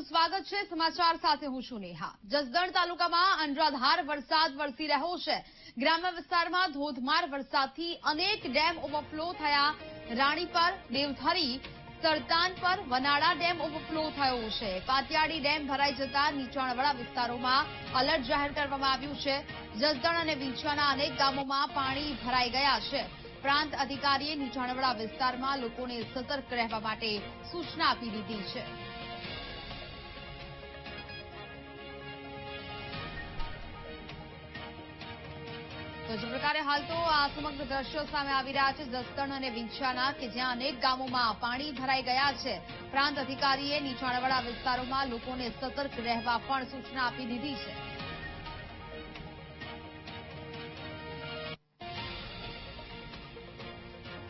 આપનું સ્વાગત છે. સમાચાર સાથે હું છું નેહા. જસદણ તાલુકામાં અનરાધાર વરસાદ વરસી રહ્યો છે. ગ્રામ્ય વિસ્તારમાં ધોધમાર વરસાદથી અનેક ડેમ ઓવરફ્લો થયા. રાણીપર દેવધરી, સરતાન પર વનાળા ડેમ ઓવરફ્લો થયો છે. પાતિયાડી ડેમ ભરાઈ જતા નીચાણવાળા વિસ્તારોમાં એલર્ટ જાહેર કરવામાં આવ્યું છે. જસદણ અને વિંછાના અનેક ગામોમાં પાણી ભરાઈ ગયા છે. પ્રાંત અધિકારીએ નીચાણવાળા વિસ્તારમાં લોકોને સતર્ક રહેવા માટે સૂચના આપી દીધી છે. તો જે પ્રકારે હાલ તો આ સમગ્ર દ્રશ્યો સામે આવી રહ્યા છે. જસદણ અને વિંછાના કે જ્યાં અનેક ગામોમાં પાણી ભરાઈ ગયા છે. પ્રાંત અધિકારીએ નીચાણવાળા વિસ્તારોમાં લોકોને સતર્ક રહેવા પણ સૂચના આપી દીધી છે.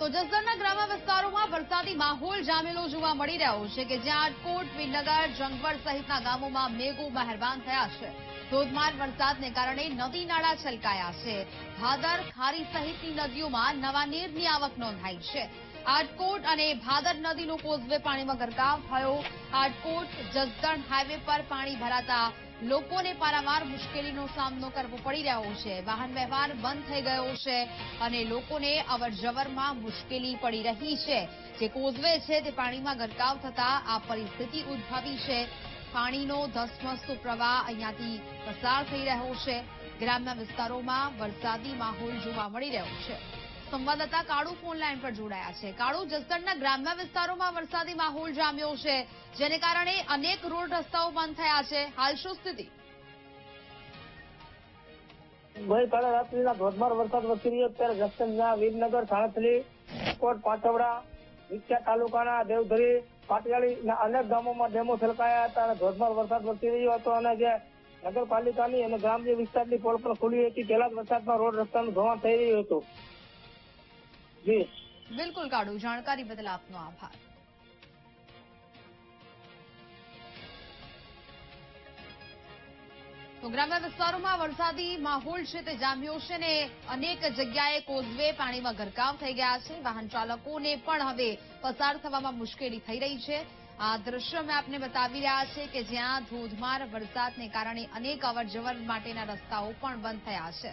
તો જસદણના ગ્રામ્ય વિસ્તારોમાં વરસાદી માહોલ જામેલો જોવા મળી રહ્યો છે કે જ્યાં આટકોટ વિનગર જંગવડ સહિતના ગામોમાં મેઘો મહેરબાન થયા છે. ધોધમાર વરસાદને કારણે નદી નાળા છલકાયા છે. ભાદર, ખારી સહિતની નદીઓમાં નવા નીરની આવક નોંધાઈ છે. આટકોટ અને ભાદર નદીનો કોઝવે પાણીમાં ગરકાવ થયો. આટકોટ, જસદણ હાઈવે પર પાણી ભરાતા લોકોને પારાવાર મુશ્કેલીનો સામનો કરવો પડી રહ્યો છે. વાહન વ્યવહાર બંધ થઈ ગયો છે અને લોકોને અવરજવરમાં મુશ્કેલી પડી રહી છે. જે કોઝવે છે તે પાણીમાં ગરકાવ થતા આ પરિસ્થિતિ ઉદભવી છે. પાણીનો ધસમસતો પ્રવાહ અહીંયાથી પસાર થઈ રહ્યો છે. ગ્રામ્ય વિસ્તારોમાં વરસાદી માહોલ જોવા મળી રહ્યો છે. સંવાદદાતા કાળુ ફોન લાઈન પર જોડાયા છે. કાળુ, જસદણના ગ્રામ્ય વિસ્તારોમાં વરસાદી માહોલ જામ્યો છે, જેને કારણે અનેક રોડ રસ્તાઓ બંધ થયા છે. હાલ શું સ્થિતિ? ગઈકાલે રાત્રિના ધોધમાર વરસાદ વરસી રહ્યો ત્યારે જસદણના વીરનગર સાણથલી કોટ પાછવડા વિખ્યા તાલુકાના દેવધરી, પાટિયાળી અનેક ગામોમાં ડેમો છલકાયા હતા અને ધોધમાર વરસાદ વરસી રહ્યો હતો અને જે નગરપાલિકાની અને ગ્રામ્ય વિસ્તારની પોલ પર ખુલી હતી, પહેલા જ વરસાદમાં રોડ રસ્તાનું ધોવાણ થઈ રહ્યું હતું. બિલકુલ કાળુ, જાણકારી બદલ આપનો આભાર. તો ગ્રામ્ય વિસ્તારોમાં વરસાદી માહોલ છે તે જામ્યો છે ને અનેક જગ્યાએ કોઝવે પાણીમાં ગરકાવ થઈ ગયા છે. વાહન ચાલકોને પણ હવે પસાર થવામાં મુશ્કેલી થઈ રહી છે. આ દ્રશ્ય મેં આપને બતાવી રહ્યા છે કે જ્યાં ધોધમાર વરસાદને કારણે અનેક અવરજવર માટેના રસ્તાઓ પણ બંધ થયા છે.